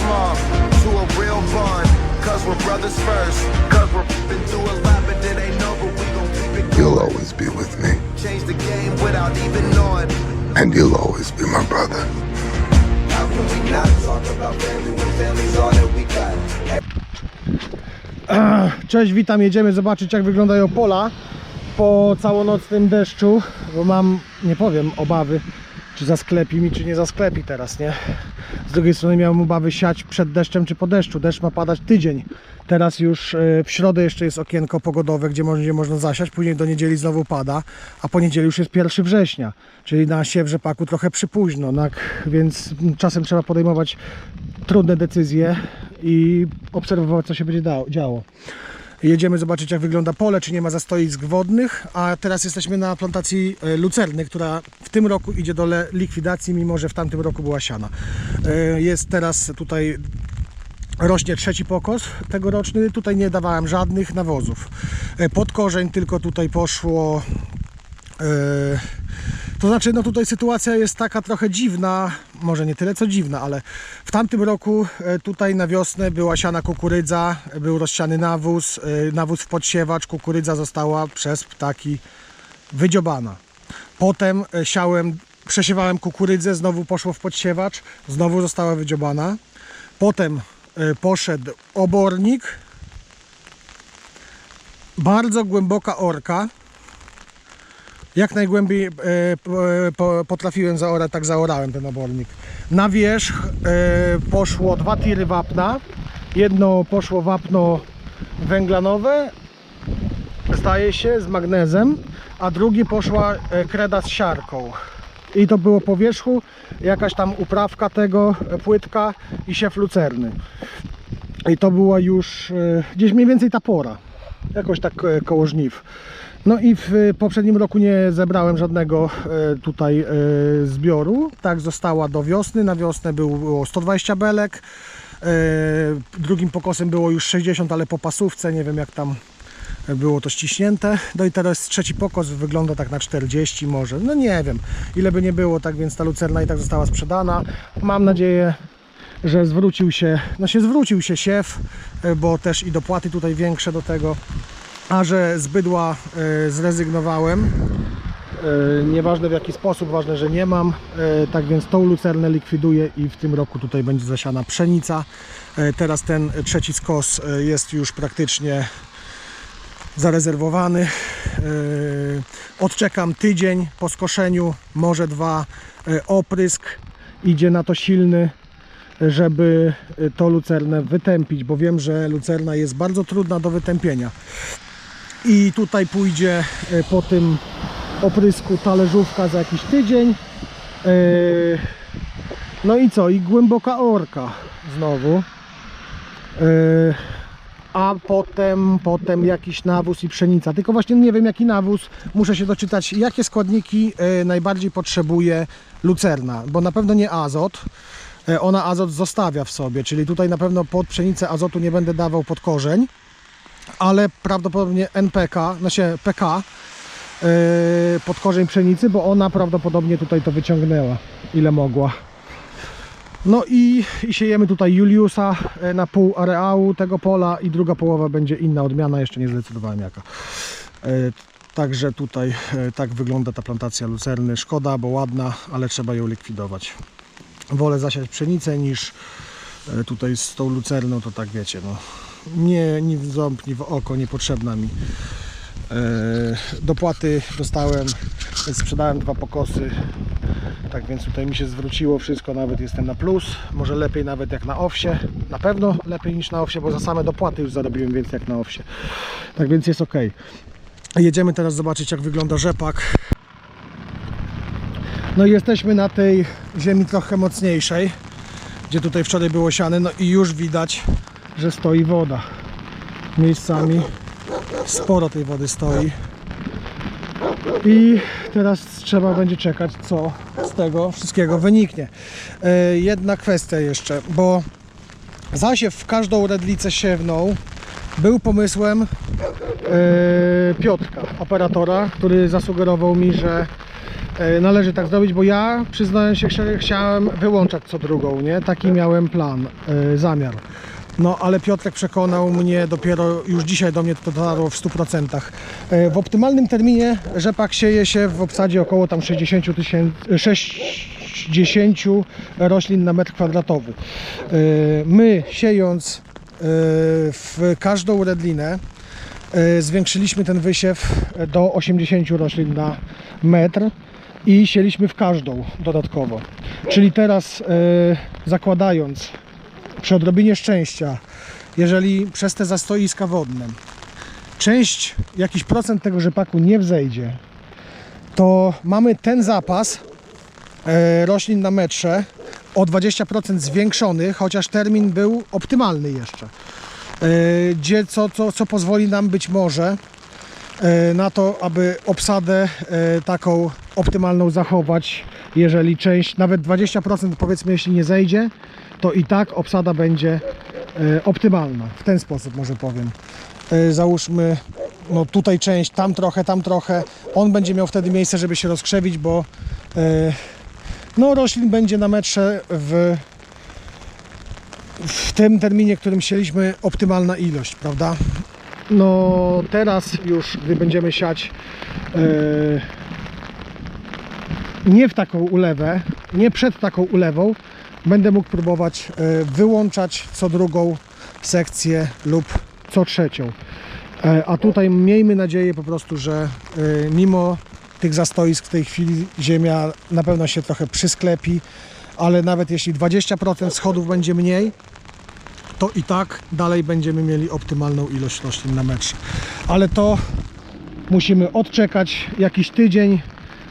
small to a real bond. Cause we're brothers first. Cause we're been through a lot, but it ain't over. We gon' keep it You'll always be with me, Change the game without even knowing. and you'll always be my brother. How can we not talk about family when family's all that we got? Cześć, witam. Jedziemy zobaczyć jak wyglądają pola po całonocnym deszczu, bo mam, nie powiem, obawy, czy zasklepi mi, czy nie zasklepi teraz, nie? Z drugiej strony miałem obawy siać przed deszczem, czy po deszczu. Deszcz ma padać tydzień. Teraz już e, w środę jeszcze jest okienko pogodowe, gdzie będzie można zasiać, później do niedzieli znowu pada, a po niedzieli już jest 1 września, czyli na siew rzepaku trochę przypóźno, tak? więc czasem trzeba podejmować trudne decyzje i obserwować, co się będzie działo. Jedziemy zobaczyć, jak wygląda pole, czy nie ma zastoisk wodnych, a teraz jesteśmy na plantacji e, lucerny, która w tym roku idzie do likwidacji, mimo że w tamtym roku była siana. E, Jest teraz tutaj rośnie trzeci pokos tegoroczny. Tutaj nie dawałem żadnych nawozów. E, Pod korzeń tylko tutaj poszło. To znaczy, no tutaj sytuacja jest taka trochę dziwna, może nie tyle co dziwna, ale w tamtym roku e, tutaj na wiosnę była siana kukurydza, był rozsiany nawóz, e, nawóz w podsiewacz, kukurydza została przez ptaki wydziobana. Potem e, siałem, przesiewałem kukurydzę, znowu poszło w podsiewacz, znowu została wydziobana. Potem poszedł obornik, bardzo głęboka orka. Jak najgłębiej e, po, po, potrafiłem zaorać, tak zaorałem ten obornik. Na wierzch e, poszło dwa tiry wapna. Jedno poszło wapno węglanowe, zdaje się, z magnezem, a drugi poszła e, kreda z siarką. I to było po wierzchu jakaś tam uprawka tego, e, płytka i siew lucerny. I to była już e, gdzieś mniej więcej ta pora. Jakoś tak e, koło żniw. No i w e, poprzednim roku nie zebrałem żadnego e, tutaj e, zbioru. Tak została do wiosny. Na wiosnę było 120 belek. E, Drugim pokosem było już 60, ale po pasówce, nie wiem jak tam było to ściśnięte. No i teraz trzeci pokos wygląda tak na 40 może. No nie wiem, ile by nie było, tak więc ta lucerna i tak została sprzedana. Mam nadzieję, że zwrócił się, no się zwrócił się siew, bo też i dopłaty tutaj większe do tego. A że z bydła e, zrezygnowałem, e, nieważne w jaki sposób, ważne, że nie mam. E, Tak więc tą lucernę likwiduję i w tym roku tutaj będzie zasiana pszenica. Teraz ten trzeci skos jest już praktycznie zarezerwowany. Odczekam tydzień po skoszeniu, może dwa. Oprysk idzie na to silny, żeby to lucernę wytępić, bo wiem, że lucerna jest bardzo trudna do wytępienia. I tutaj pójdzie yy, po tym oprysku talerzówka za jakiś tydzień. Yy, No i co? I głęboka orka znowu. Yy, a potem, potem jakiś nawóz i pszenica. Tylko właśnie nie wiem jaki nawóz. Muszę się doczytać, jakie składniki e, najbardziej potrzebuje lucerna, bo na pewno nie azot. E, Ona azot zostawia w sobie, czyli tutaj na pewno pod pszenicę azotu nie będę dawał pod korzeń, ale prawdopodobnie NPK, znaczy PK e, pod korzeń pszenicy, bo ona prawdopodobnie tutaj to wyciągnęła ile mogła. No i, i siejemy tutaj Juliusa e, na pół areału tego pola i druga połowa będzie inna odmiana, jeszcze nie zdecydowałem jaka. E, Także tutaj tak wygląda ta plantacja lucerny. Szkoda, bo ładna, ale trzeba ją likwidować. Wolę zasiać pszenicę niż tutaj z tą lucerną, to tak wiecie, no. Nie, ni w ząb, ni w oko, niepotrzebna mi. E, Dopłaty dostałem, sprzedałem dwa pokosy tak więc tutaj mi się zwróciło wszystko, nawet jestem na plus. Może lepiej nawet jak na owsie. Na pewno lepiej niż na owsie, bo za same dopłaty już zarobiłem więcej jak na owsie. Tak więc jest ok. Jedziemy teraz zobaczyć jak wygląda rzepak. No i jesteśmy na tej ziemi trochę mocniejszej, gdzie tutaj wczoraj było siane. No i już widać, że stoi woda. Miejscami sporo tej wody stoi. I teraz trzeba będzie czekać, co z tego wszystkiego wyniknie. E, Jedna kwestia jeszcze, bo zasiew w każdą redlicę siewną był pomysłem e, Piotrka, operatora, który zasugerował mi, że E, Należy tak zrobić, bo ja przyznając się szczerze, chciałem wyłączać co drugą, nie? Taki miałem plan, zamiar. No ale Piotrek przekonał mnie dopiero już dzisiaj do mnie to dotarło w 100%. E, W optymalnym terminie rzepak sieje się w obsadzie około tam 60 tysięcy, 60 roślin na metr kwadratowy. E, My siejąc e, w każdą redlinę e, zwiększyliśmy ten wysiew do 80 roślin na metr i sieliśmy w każdą dodatkowo. Czyli teraz e, zakładając przy odrobinie szczęścia, jeżeli przez te zastoiska wodne część, jakiś procent tego rzepaku nie wzejdzie, to mamy ten zapas e, roślin na metrze o 20% zwiększony, chociaż termin był optymalny jeszcze. E, Gdzie, co, co, co pozwoli nam być może e, na to, aby obsadę taką optymalną zachować. Jeżeli część, nawet 20% powiedzmy, jeśli nie zejdzie, to i tak obsada będzie e, optymalna. W ten sposób może powiem. E, Załóżmy, no tutaj część, tam trochę, tam trochę. On będzie miał wtedy miejsce, żeby się rozkrzewić, bo e, no, roślin będzie na metrze w, w tym terminie, którym chcieliśmy, optymalna ilość, prawda? No teraz już, gdy będziemy siać e, nie w taką ulewę, nie przed taką ulewą, będę mógł próbować e, wyłączać co drugą sekcję lub co trzecią. E, A tutaj miejmy nadzieję po prostu, że e, mimo tych zastoisk w tej chwili ziemia na pewno się trochę przysklepi, ale nawet jeśli 20% schodów będzie mniej, to i tak dalej będziemy mieli optymalną ilość roślin na metrze. Ale to musimy odczekać jakiś tydzień.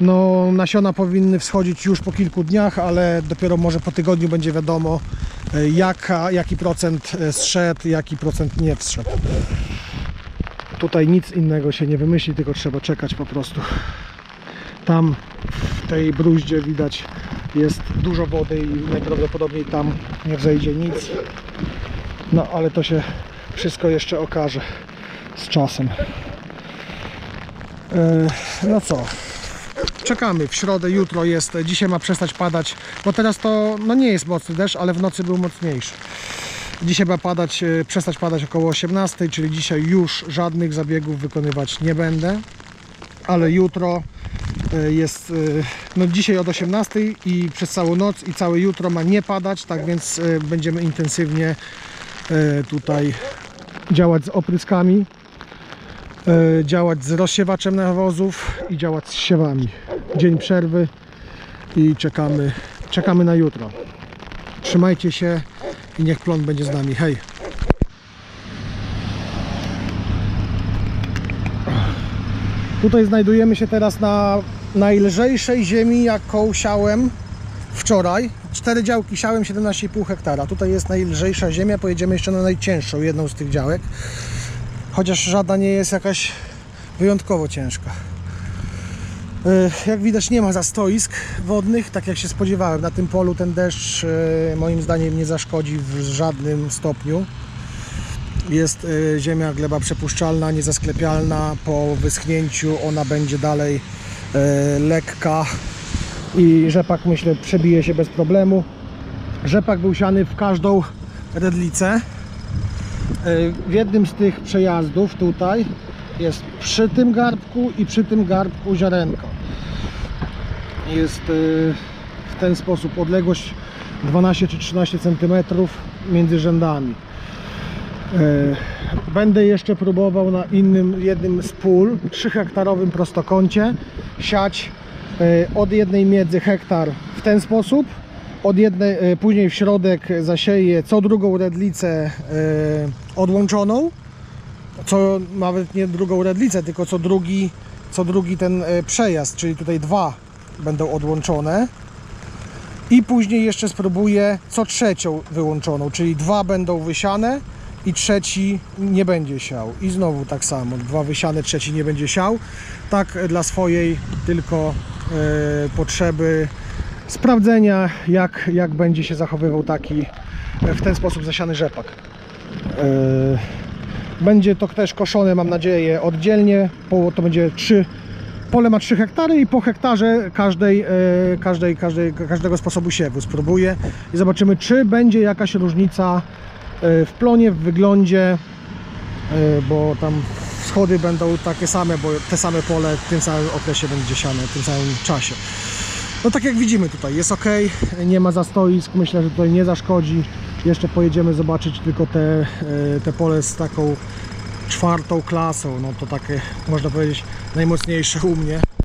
No, nasiona powinny wschodzić już po kilku dniach, ale dopiero może po tygodniu będzie wiadomo, e, jaka, jaki procent e, zszedł, jaki procent nie wszedł. Tutaj nic innego się nie wymyśli, tylko trzeba czekać po prostu. Tam w tej bruździe widać jest dużo wody i najprawdopodobniej tam nie wzejdzie nic. No ale to się wszystko jeszcze okaże z czasem. E, No co? Czekamy w środę, jutro jest, dzisiaj ma przestać padać, bo teraz to no nie jest mocny deszcz, ale w nocy był mocniejszy. Dzisiaj ma padać, e, przestać padać około 18, czyli dzisiaj już żadnych zabiegów wykonywać nie będę, ale jutro e, jest, e, no dzisiaj od 18 i przez całą noc i całe jutro ma nie padać, tak więc będziemy intensywnie tutaj działać z opryskami, działać z rozsiewaczem nawozów i działać z siewami. Dzień przerwy i czekamy, czekamy na jutro. Trzymajcie się i niech plon będzie z nami. Hej! Tutaj znajdujemy się teraz na najlżejszej ziemi, jaką siałem wczoraj. Cztery działki siałem 17,5 hektara. Tutaj jest najlżejsza ziemia, pojedziemy jeszcze na najcięższą, jedną z tych działek. Chociaż żadna nie jest jakaś wyjątkowo ciężka. E, Jak widać nie ma zastoisk wodnych, tak jak się spodziewałem. Na tym polu ten deszcz e, moim zdaniem nie zaszkodzi w żadnym stopniu. Jest e, ziemia, gleba przepuszczalna, niezasklepialna. Po wyschnięciu ona będzie dalej lekka i rzepak myślę przebije się bez problemu. Rzepak był siany w każdą redlicę. W jednym z tych przejazdów tutaj jest przy tym garbku i przy tym garbku ziarenko. Jest e, w ten sposób odległość 12 czy 13 cm między rzędami. E, Będę jeszcze próbował na innym, jednym z pól, 3 hektarowym prostokącie, siać e, od jednej miedzy hektar w ten sposób, od jednej, e, później w środek zasieję co drugą redlicę odłączoną, co nawet nie drugą redlicę, tylko co drugi, co drugi ten przejazd, czyli tutaj dwa będą odłączone. I później jeszcze spróbuję co trzecią wyłączoną, czyli dwa będą wysiane i trzeci nie będzie siał. I znowu tak samo, dwa wysiane, trzeci nie będzie siał. Tak dla swojej tylko e, potrzeby sprawdzenia, jak, jak będzie się zachowywał taki e, w ten sposób zasiany rzepak. E, będzie to też koszone, mam nadzieję, oddzielnie, to będzie trzy Pole ma 3 hektary i po hektarze każdej, e, każdej, każdej, każdego sposobu siewu spróbuję i zobaczymy, czy będzie jakaś różnica e, w plonie, w wyglądzie, e, bo tam schody będą takie same, bo te same pole w tym samym okresie będzie siane, w tym samym czasie. No tak jak widzimy tutaj jest ok, nie ma zastoisk, myślę, że tutaj nie zaszkodzi. Jeszcze pojedziemy zobaczyć tylko te, te pole z taką czwartą klasą, no to takie można powiedzieć najmocniejsze u mnie.